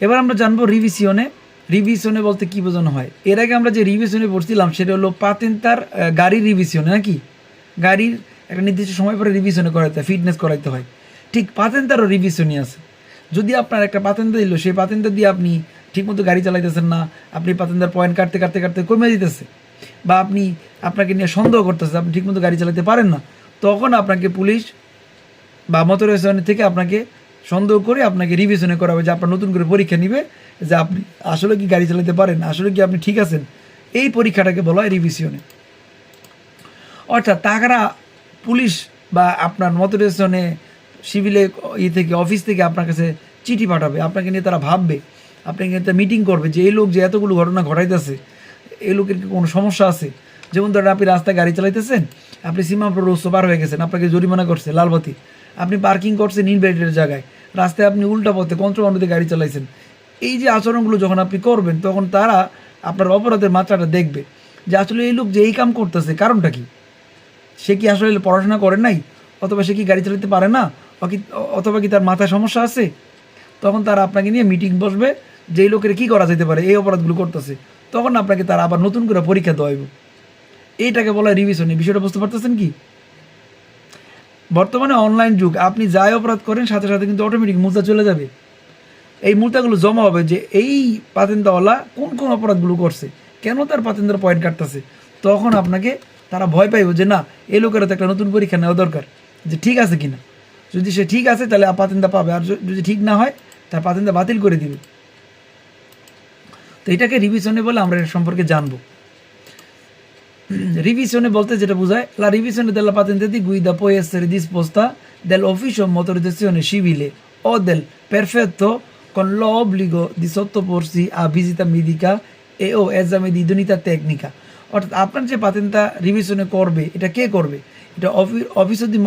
এবার আমরা জানব রিভিশনে রিভিশনে বলতে কি বোঝানো হয়? এর আগে আমরা যে রিভিশনে পড়ছিলাম সেটা হলো পাতেন্তার আহ, গাড়ির রিভিশনে নাকি? গাড়ির একটা নির্দিষ্ট সময় পরে রিভিশনে করাইতে হয় ফিটনেস করাইতে হয়। ঠিক পাতেন্তারও রিভিশনই আছে। যদি আপনার একটা পাতেন্তা দিল সেই পাতেন্তা দিয়ে আপনি ঠিকমতো গাড়ি চালাইতেছেন না আপনি পাতেন্তার পয়েন্ট কাটতে কাটতে কাটতে কমে দিতেছে বা আপনি আপনাকে নিয়ে সন্দেহ করতেছে আপনি ঠিকমতো গাড়ি চালাতে পারেন না তখন আপনাকে পুলিশ বা স্টেশন থেকে আপনাকে সন্দেহ করে আপনাকে রিভিশনে করা হবে যে আপনার নতুন করে পরীক্ষা নিবে যে আপনি আসলে কি গাড়ি চালাতে পারেন, আসলে কি আপনি ঠিক আছেন? এই পরীক্ষাটাকে বলা হয় রিভিশনে অর্থাৎ তারা পুলিশ বা আপনার মোটর স্টেশনে সিভিলে ই থেকে অফিস থেকে আপনার কাছে চিঠি পাঠাবে। আপনাকে নিয়ে তারা ভাববে। আপনাকে নিয়ে মিটিং করবে যে এই লোক যে এতগুলো ঘটনা ঘটাইতেছে, এই লোকের কি কোনো সমস্যা আছে? যেমন ধরেন আপনি রাস্তায় গাড়ি চালাইতেছেন, আপনি সীমা প্রস্ত পার হয়ে গেছেন, আপনাকে জরিমানা করছে লালবাতি। আপনি পার্কিং করছেন ইনভেটের জায়গায়। রাস্তায় আপনি উল্টা পথে কন্ট্রোবান্ডতে গাড়ি চালাইছেন। এই যে আচরণগুলো যখন আপনি করবেন, তখন তারা আপনার অপরাধের মাত্রাটা দেখবে। যে আসলে এই লোক যে এই কাম করতেছে, কারণটা কি? সে কি আসলে পড়াশোনা করে নাই? অথবা সে কি গাড়ি চালাতে পারে না? অথবা কি তার মাথায় সমস্যা আছে? তখন তারা আপনাকে নিয়ে মিটিং বসবে, যে এই লোকের কি করা যেতে পারে, এই অপরাধগুলো করতেছে। তখন আপনাকে তারা আবার নতুন করে পরীক্ষা দেওয়াইব। এইটাকে বলা রিভিশন এই বিষয়টা বুঝতে পারতেছেন কি? বর্তমানে অনলাইন যুগ, আপনি যাই অপরাধ করেন, সাথে সাথে কিন্তু অটোমেটিক মুদ্রা চলে যাবে। এই মুদ্রাগুলো জমা হবে যে এই পাতেন্দাওয়ালা কোন কোন অপরাধগুলো করছে, কেন তার পাতেন্দার পয়েন্ট কাটতেছে? তখন আপনাকে তারা ভয় পাইব যে না এই লোকের তো একটা নতুন পরীক্ষা নেওয়া দরকার, যে ঠিক আছে কিনা। যদি সে ঠিক আছে, তাহলে পাতেন্দা পাবে। আর যদি ঠিক না হয়, তার পাতেন্দা বাতিল করে দিবে। তো এটাকে রিভিশনে বলে আমরা এটা সম্পর্কে জানব। Mm-hmm. রিভিশনে বলতে যেটা বোঝায়, লা রিভিশনে দেলা গুই দি গুইদা পো দিস ডিসপোস্তা দেল অফিসো মোটরিজাসিওনে সিভিলে ও দেল পারফেক্টো কন ল অব্লিগো দি সত্তপরসি আ ভিজিতা মেডিকা এ ও এজামে দি দুনিতা টেকনিকা অর্থাৎ আপনার যে পাতেন্তা রিভিশনে করবে, এটা কে করবে? এটা অফিস অফিসো দি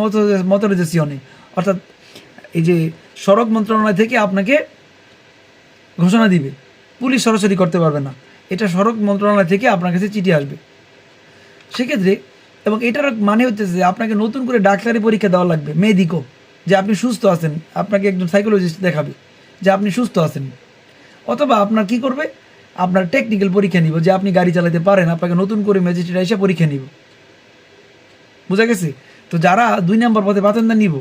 মোটরিজাসিওনে অর্থাৎ এই যে সড়ক মন্ত্রণালয় থেকে আপনাকে ঘোষণা দিবে। পুলিশ সরাসরি করতে পারবে না। এটা সড়ক মন্ত্রণালয় থেকে আপনার কাছে চিঠি আসবে। সেক্ষেত্রে এবং এটার মানে হচ্ছে যে আপনাকে নতুন করে ডাক্তারি পরীক্ষা দেওয়া লাগবে মেডিকো যে আপনি সুস্থ আছেন। আপনাকে একজন সাইকোলজিস্ট দেখাবে যে আপনি সুস্থ আছেন। অথবা আপনার কি করবে? আপনার টেকনিক্যাল পরীক্ষা নিব যে আপনি গাড়ি চালাতে পারেন, আপনাকে নতুন করে ম্যাজিস্ট্রেট এসে পরীক্ষা নিব। বুঝা গেছে? তো যারা দুই নম্বর পথে পাতেন নিব,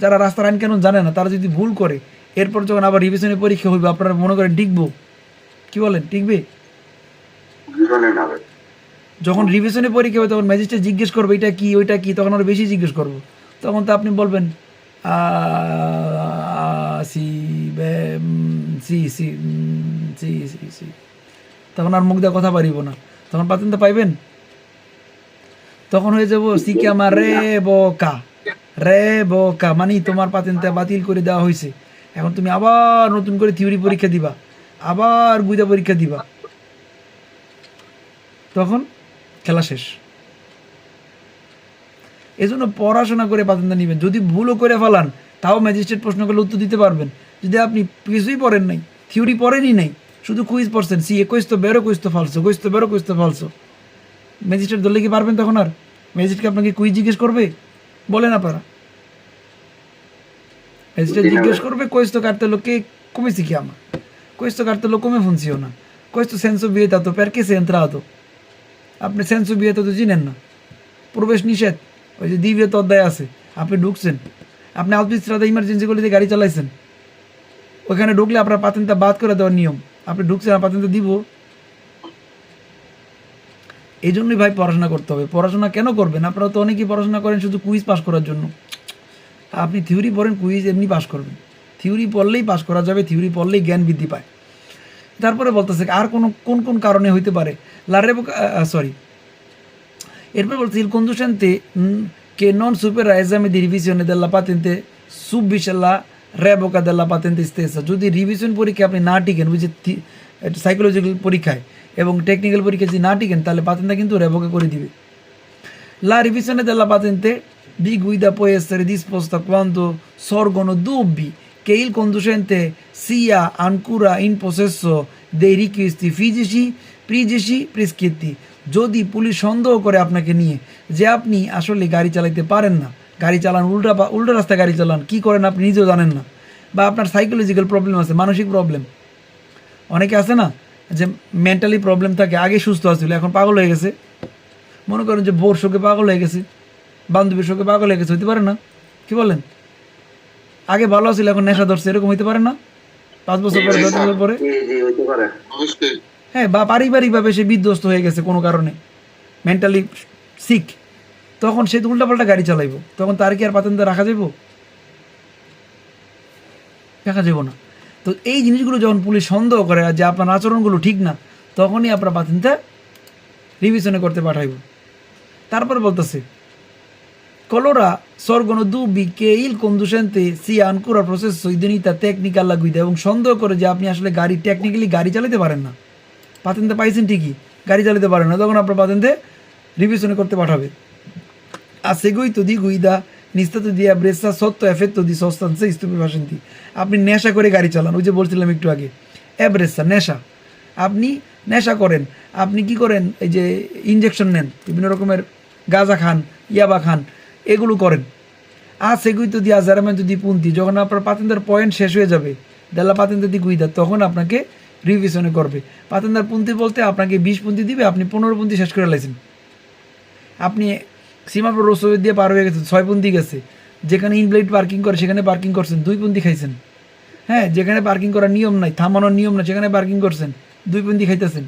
যারা রাস্তার আইন কানুন জানে না, তারা যদি ভুল করে, এরপর যখন আবার রিভিশনের পরীক্ষা হইবে, আপনারা মনে করেন টিকবো। কি বলেন? টিকবে? যখন রিভিশনে পরীক্ষা হবে তখন ম্যাজিস্ট্রেট জিজ্ঞেস করবে, এটা কি, ওইটা কি? তখন আরও বেশি জিজ্ঞেস করব। তখন তো আপনি বলবেন সি সি সি সি সি সি। তখন আর মুখ দিয়ে কথা পারিব না। তখন পাতেন তো পাইবেন? তখন হয়ে যাব সিকে রে বোকা রে বোকা। মানে তোমার পাতেনটা বাতিল করে দেওয়া হয়েছে এখন তুমি আবার নতুন করে থিওরি পরীক্ষা দিবা, আবার গুইদা পরীক্ষা দিবা। তখন খেলা শেষ। এজন্য পড়াশোনা করে পাতেন্তা নেবেন। যদি ভুলও করে ফেলান তাও ম্যাজিস্ট্রেট প্রশ্ন করলে উত্তর দিতে পারবেন। যদি আপনি কিছুই পড়েন নাই থিওরি পড়েনই নাই শুধু কুইজ পড়ছেন সি একুশ তো বেরো কুইজ তো ফালসো কুইজ তো বেরো কুইজ তো ফালসো ম্যাজিস্ট্রেট ধরলে কি পারবেন তখন আর? ম্যাজিস্ট্রেটকে আপনাকে কুইজ জিজ্ঞেস করবে? বলেন আপনারা ম্যাজিস্ট্রেট জিজ্ঞেস করবে questo cartello che come si chiama questo cartello come funziona questo senso vietato perché sei entrato আপনি সেন্স বিয়েতে তো চিনেন না। প্রবেশ নিষেধ। ওই যে দ্বিতীয় অধ্যায় আছে, আপনি ঢুকছেন। আপনি আলপিস্ত্রাতে ইমার্জেন্সি গলিতে গাড়ি চালাইছেন। ওইখানে ঢুকলে আপনার পাতেনটা বাদ করে দেওয়ার নিয়ম। আপনি ঢুকছেন পাতেনটা দিব। এই জন্যই ভাই পড়াশোনা করতে হবে। পড়াশোনা কেন করবেন? আপনারা তো অনেকেই পড়াশোনা করেন শুধু কুইজ পাস করার জন্য। আপনি থিওরি পড়েন কুইজ এমনি পাস করবেন। থিওরি পড়লেই পাস করা যাবে থিওরি পড়লেই জ্ঞান বৃদ্ধি পায়। তারপরে বলতেছে, আর কোন কোন কোন কারণে হইতে পারে? লারেব সরি এরপরে বলতে ইলকুন্দুসেন্তে কে নন সুপের রাইজামে রিভিশনে দেল্লা পাতেন্তে সুপ বিশাল্লা রেবকা দেল্লা পাতেন্তে ইস্তেসা যদি রিভিশন পরীক্ষা আপনি না টিকেন বুঝছে সাইকোলজিক্যাল পরীক্ষায়, এবং টেকনিক্যাল পরীক্ষায় যদি না টিকেন, তাহলে পাতেন্তা কিন্তু রেবকা করে দিবে। লা রিভিশনে দেল্লা পাতেন্তে, বিগ গুইদা পয়েস্তারে দিস পোস্তা কান্ত সর্গণ দুব্বী। Che il conducente sia ancora in possesso dei richiesti fisici, fisici prescritti. যদি পুলিশ সন্দেহ করে আপনাকে নিয়ে যে আপনি আসলে গাড়ি চালাইতে পারেন না গাড়ি চালান উল্টা উল্টা রাস্তায় গাড়ি চালান কি করেন আপনি নিজেও জানেন না বা আপনার সাইকোলজিক্যাল প্রবলেম আছে মানসিক প্রবলেম অনেকে আছে না যে মেন্টালি প্রবলেম থাকে আগে সুস্থ আছিল এখন পাগল হয়ে গেছে মনে করেন যে বোর শোকে পাগল হয়ে গেছে বান্ধবীর শোকে পাগল হয়ে গেছে হইতে পারে না কি বলেন আগে ভালো আছিল এখন নেশা ধরছে এরকম হইতে পারে না? পাঁচ বছর পরে দশ বছর পরে? হ্যাঁ বা পারিবারিকভাবে সে বিধ্বস্ত হয়ে গেছে কোনো কারণে মেন্টালি সিক তখন সে তো উল্টাপাল্টা গাড়ি চালাইবো। তখন তার কি আর পাতেন রাখা যাইব? রাখা যাব না। তো এই জিনিসগুলো যখন পুলিশ সন্দেহ করে যে আপনার আচরণগুলো ঠিক না তখনই আপনার পাতেনটা রিভিশনে করতে পাঠাইব। তারপর বলতেছে colora sorgono dubbi che il conducente sia ancora processo idoneità tecnica alla guida এবং সন্দেহ করে যে আপনি আসলে গাড়ি টেকনিক্যালি গাড়ি চালাতে পারেন না পাতেন্তে পাইছেন ঠিকই গাড়ি চালাতে পারেন না তখন আপনার পাতেন্তে রিভিশনে করতে পাঠাবে a seguito di guida in stato di ebbrezza sotto effetto di sostanze stupefacenti আপনি নেশা করে গাড়ি চালান ওই যে বলছিলাম একটু আগে ebbrezza নেশা আপনি নেশা করেন আপনি কি করেন এই যে ইনজেকশন নেন বিভিন্ন রকমের গাঁজা খান ইয়াবা খান এগুলো করেন। আর দিয়া জারামেন্ট দি পুন্তি, যখন আপনার পাতেন্দার পয়েন্ট শেষ হয়ে যাবে, দেলা পাতেন্দা দি গুইদা তখন আপনাকে রিভিশনে করবে। পাতেন্দার পুন্তি বলতে আপনাকে বিশ পুন্তি দিবে, আপনি পনেরো পুন্তি শেষ করে লাইছেন। আপনি সীমাপুর রসুই দিয়ে পার হয়ে গেছেন, ছয় পন্থী গেছে। যেখানে ইনব্লেড পার্কিং করে, সেখানে পার্কিং করছেন, দুই পন্থী খাইছেন। হ্যাঁ যেখানে পার্কিং করার নিয়ম নাই, থামানোর নিয়ম নাই, সেখানে পার্কিং করছেন, দুই পন্থী খাইতেছেন।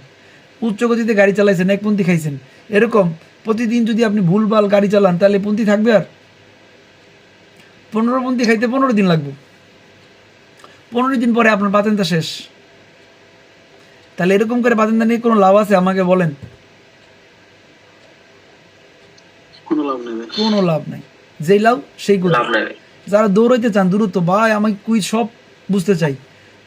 উচ্চ গতিতে গাড়ি চালাইছেন, এক পন্থী খাইছেন। এরকম। প্রতিদিন যদি আপনি ভুলভাল গাড়ি চালান তাহলে পন্থী থাকবে আর? পনেরো পন্থী খাইতে পনেরো দিন লাগবে। পনেরো দিন পরে আপনার পাতেনটা শেষ। তাহলে এরকম করে পাতেনটা নিয়ে কোনো লাভ আছে? আমাকে বলেন। কোনো লাভ নেই যেই লাভ সেই নেই। যারা দৌড়াইতে চান দূরত্ব ভাই আমি কুইজ সব বুঝতে চাই।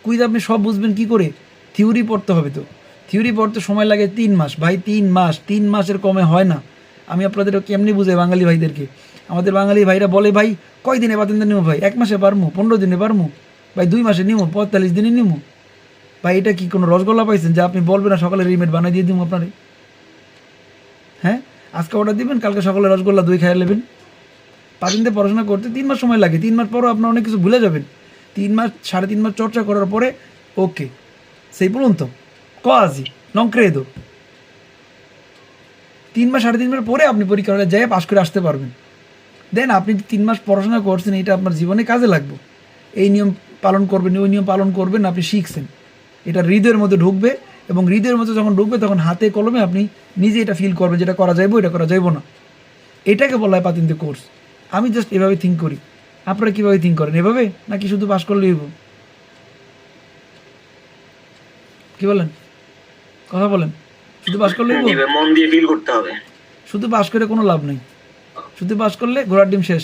কুইজ আপনি সব বুঝবেন কি করে? থিওরি পড়তে হবে তো। থিওরি পড়তে সময় লাগে তিন মাস। ভাই, তিন মাস। তিন মাসের কমে হয় না। আমি আপনাদের কেমনি বুঝাই বাঙালি ভাইদেরকে? আমাদের বাঙালি ভাইরা বলে, ভাই কয় দিনে বাতিন নিমো ভাই? এক মাসে পারমু? পনেরো দিনে পারমু? ভাই, দুই মাসে নিমো? পঁয়তাল্লিশ দিনে নিমো? ভাই, এটা কি কোনো রসগোল্লা পাইছেন যে আপনি বলবেন না, সকালে রিমেড বানিয়ে দিয়ে দিব আপনারে? হ্যাঁ? আজকে অর্ডার দিবেন, কালকে সকালে রসগোল্লা দই খাইয়ে নেবেন। পাঁচ পড়াশোনা করতে তিন মাস সময় লাগে। তিন মাস পরও আপনার অনেক কিছু ভুলে যাবেন। তিন মাস, সাড়ে তিন মাস চর্চা করার পরে ওকে সেই বলুন কাজি নং ক্রেদো তিন মাস, সাড়ে তিন মাস পরে আপনি পরীক্ষা হলে যাই পাশ করে আসতে পারবেন। দেন আপনি তিন মাস পড়াশোনা করছেন এটা আপনার জীবনে কাজে লাগবে। এই নিয়ম পালন করবেন, ওই নিয়ম পালন করবেন, আপনি শিখছেন। এটা হৃদয়ের মধ্যে ঢুকবে এবং হৃদয়ের মধ্যে যখন ঢুকবে, তখন হাতে কলমে আপনি নিজে এটা ফিল করবেন যেটা করা যাইব, এটা করা যাইব না। এটাকে বলা হয় পাতিন্তে কোর্স আমি জাস্ট এভাবে থিঙ্ক করি। আপনারা কীভাবে থিঙ্ক করেন? এভাবে? নাকি শুধু পাশ করলেই হইব? কি বলেন? কথা বলেন। শুধু পাস করলে মন দিয়ে ফিল করতে হবে। শুধু পাস করে কোনো লাভ নেই। শুধু পাস করলে ঘোড়ার ডিম শেষ।